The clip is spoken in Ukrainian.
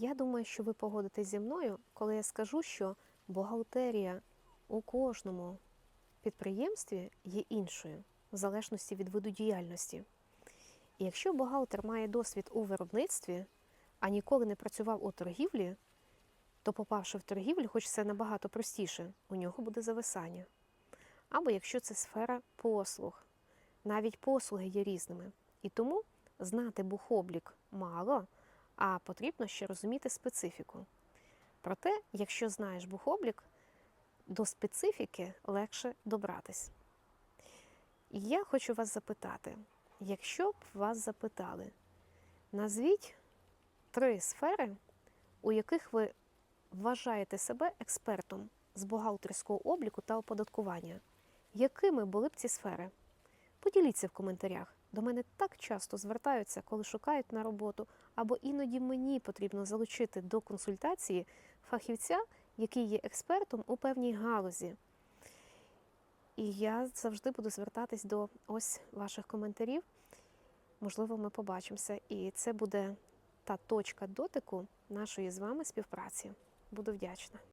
Я думаю, що ви погодитесь зі мною, коли я скажу, що бухгалтерія у кожному підприємстві є іншою, в залежності від виду діяльності. І якщо бухгалтер має досвід у виробництві, а ніколи не працював у торгівлі, то, попавши в торгівлю, хоч це набагато простіше, у нього буде зависання. Або якщо це сфера послуг, навіть послуги є різними. І тому знати бухоблік мало, а потрібно ще розуміти специфіку. Проте, якщо знаєш бухоблік, до специфіки легше добратись. І я хочу вас запитати, якщо б вас запитали, назвіть три сфери, у яких ви вважаєте себе експертом з бухгалтерського обліку та оподаткування, якими були б ці сфери? Поділіться в коментарях. До мене так часто звертаються, коли шукають на роботу, або іноді мені потрібно залучити до консультації фахівця, який є експертом у певній галузі. І я завжди буду звертатись до ось ваших коментарів. Можливо, ми побачимося. І це буде та точка дотику нашої з вами співпраці. Буду вдячна.